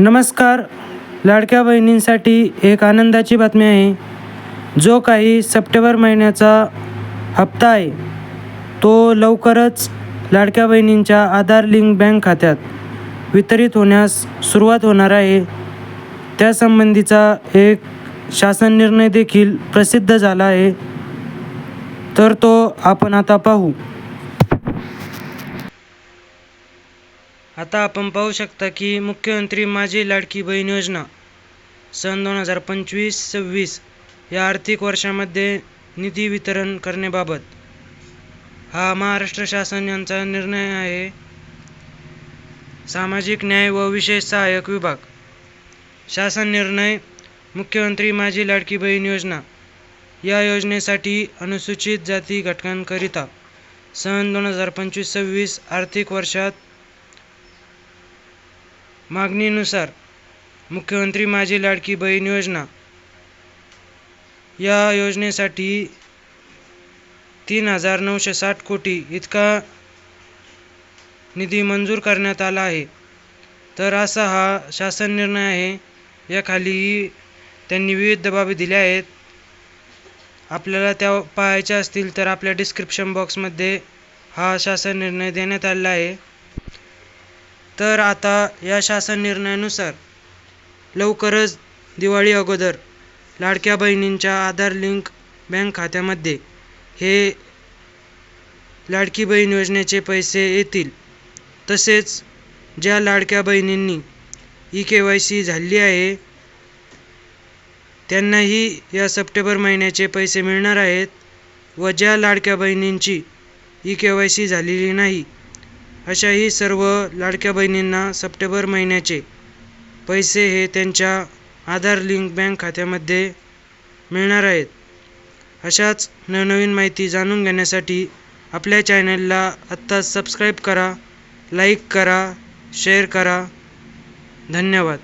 नमस्कार. लाडक्या बहिणींसाठी एक आनंदाची बातमी आहे. जो काही सप्टेंबर महिन्याचा हप्ता आहे तो लवकरच लाडक्या बहिणींच्या आधार लिंक बँक खात्यात वितरित होण्यास सुरुवात होणार आहे. त्यासंबंधीचा एक शासन निर्णय देखील प्रसिद्ध झाला आहे. तर तो आपण आता पाहू. आता आपण पाहू शकता की मुख्यमंत्री माझी लाडकी बहीण योजना सन दोन हजार पंचवीस सव्वीस या आर्थिक वर्षामध्ये निधी वितरण करण्याबाबत. हा महाराष्ट्र शासन यांचा निर्णय आहे. सामाजिक न्याय व विशेष सहाय्यक विभाग. शासन निर्णय मुख्यमंत्री माझी लाडकी बहीण योजना या योजनेसाठी अनुसूचित जाती घटकांकरिता सन दोन हजार पंचवीस सव्वीस आर्थिक वर्षात मागणीनुसार मुख्यमंत्री माझी लाडकी बहीण योजना. या योजनेसाठी तीन हजार नऊशे साठ कोटी इतका निधी मंजूर करण्यात आला आहे. तर असा हा शासन निर्णय आहे. याखालीही त्यांनी विविध बाबी दिल्या आहेत. आपल्याला त्या पाहायच्या असतील तर आपल्या डिस्क्रिप्शन बॉक्समध्ये हा शासन निर्णय देण्यात आलेला आहे. तर आता या शासन निर्णयानुसार लवकरच दिवाळी अगोदर लाडक्या बहिणींच्या आधार लिंक बँक खात्यामध्ये हे लाडकी बहीण योजनेचे पैसे येतील. तसेच ज्या लाडक्या बहिणींनी ई के वाय सी झाली आहे त्यांनाही या सप्टेंबर महिन्याचे पैसे मिळणार आहेत व ज्या लाडक्या बहिणींची ई के वाय सी झालेली नाही अशाही सर्व लाडक्या बहिणींना सप्टेंबर महिन्याचे पैसे हे त्यांच्या आधार लिंक बँक खात्यामध्ये मिळणार आहेत. अशाच नवनवीन माहिती जाणून घेण्यासाठी आपल्या चॅनलला आत्ताच सबस्क्राईब करा लाईक करा शेअर करा. धन्यवाद.